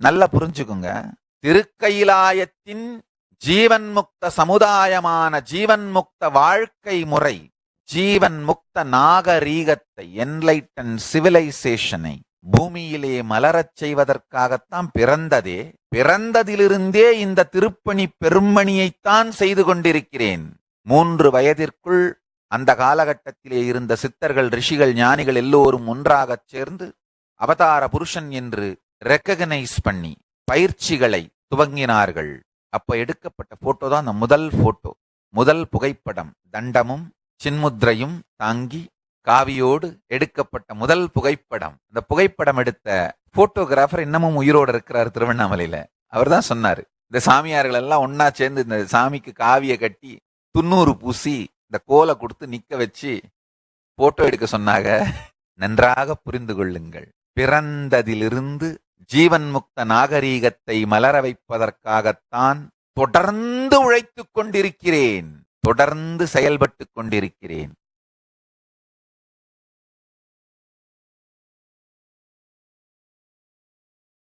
நல்லா புரிஞ்சுக்குங்க. திருக்கையிலாயத்தின் ஜீவன் முக்த சமுதாயமான ஜீவன் முக்த வாழ்க்கை முறை ஜீவன் முக்த நாகரீகத்தை என்லைட்டன் சிவிலைசேஷனை பூமியிலே மலரச் செய்வதற்காகத்தான் பிறந்ததே பிறந்ததிலிருந்தே இந்த திருப்பணி பெருமணியைத்தான் செய்து கொண்டிருக்கிறேன். மூன்று வயதிற்குள் அந்த காலகட்டத்திலே இருந்த சித்தர்கள் ரிஷிகள் ஞானிகள் எல்லோரும் ஒன்றாகச் சேர்ந்து அவதார புருஷன் என்று ரெக்ககனைஸ் பண்ணி பயிற்சிகளை துவங்கினார்கள். அப்போ எடுக்கப்பட்ட போட்டோ தான் அந்த முதல் போட்டோ முதல் புகைப்படம். தண்டமும் சின்முத்ரையும் தாங்கி காவியோடு எடுக்கப்பட்ட முதல் புகைப்படம். இந்த புகைப்படம் எடுத்த போட்டோகிராஃபர் இன்னமும் உயிரோடு இருக்கிறார் திருவண்ணாமலையில. அவர் தான் சொன்னார். இந்த சாமியார்கள் எல்லாம் ஒன்னா சேர்ந்து இந்த சாமிக்கு காவிய கட்டி துண்ணூறு பூசி இந்த கோலை கொடுத்து நிக்க வச்சு போட்டோ எடுக்க சொன்னாங்க. நன்றாக புரிந்து கொள்ளுங்கள். பிறந்ததிலிருந்து ஜீவன் முக்த நாகரீகத்தை மலர வைப்பதற்காகத்தான் தொடர்ந்து உழைத்துக் கொண்டிருக்கிறேன். தொடர்ந்து செயல்பட்டு கொண்டிருக்கிறேன்.